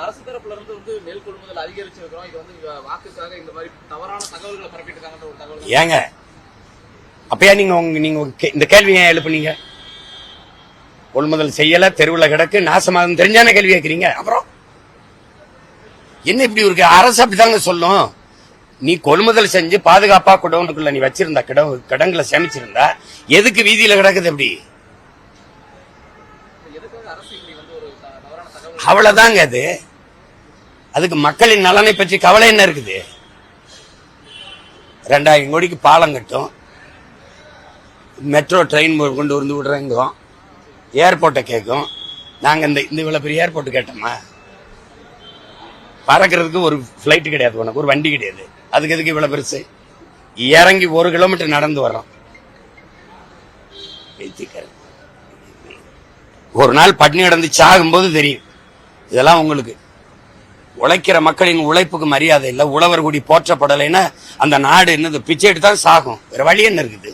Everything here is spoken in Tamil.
அரசு தரப்புல இருந்து வந்து நெல் கொள்முதல் அதிகரிச்சிருக்கிறோம் இது வந்து வாக்குக்காக இந்த மாதிரி தவறான தகவல்களை பரப்பிட்டு ஒரு தகவல் ஏங்க அப்பயா நீங்க உங்க நீங்க இந்த கேள்வி ஏன் எழுப்புனீங்க? கொள்முதல் செய்யல தெருவுல கிடக்கு நாசமாகும் தெரிஞ்சான கேள்வி கேட்கறீங்க. அப்புறம்? என்ன இப்படி இருக்கு அரசு அப்படிதாங்க சொல்லும். நீ கொள்முதல் செஞ்சு பாதுகாப்பா குடோனுக்குள்ள நீ வச்சிருந்த கிட கிடங்குல சேமிச்சிருந்தா எதுக்கு வீதியில கிடக்குது எப்படி அவ்வளவுதாங்க அது. அதுக்கு மக்களின் நலனை பற்றி கவலை என்ன இருக்குது? ரெண்டாயிரம் கோடிக்கு பாலம் கட்டும். மெட்ரோ ட்ரெயின் கொண்டு வந்து விடுறேங்கும் ஏர்போர்ட்டை கேட்கும். நாங்க இந்த இந்த இவ்வளோ பெரிய ஏர்போர்ட் கேட்டோமா? பறக்கிறதுக்கு ஒரு ஃபிளைட் கிடையாது உனக்கு ஒரு வண்டி கிடையாது. அதுக்கு எதுக்கு இவ்வளோ பெருசு? இறங்கி ஒரு கிலோமீட்டர் நடந்து வர்றோம். பேச்சுக்காரு. ஒரு நாள் பட்னி கிடந்து சாகும்போது தெரியும். இதெல்லாம் உங்களுக்கு. உழைக்கிற மக்களின் உழைப்புக்கு மரியாதை இல்லை. உழவர் குடி போற்றப்படலைன்னா அந்த நாடு என்னது? பிச்சை எடுத்து தான் சாகும். வேற வழி என்ன இருக்குது?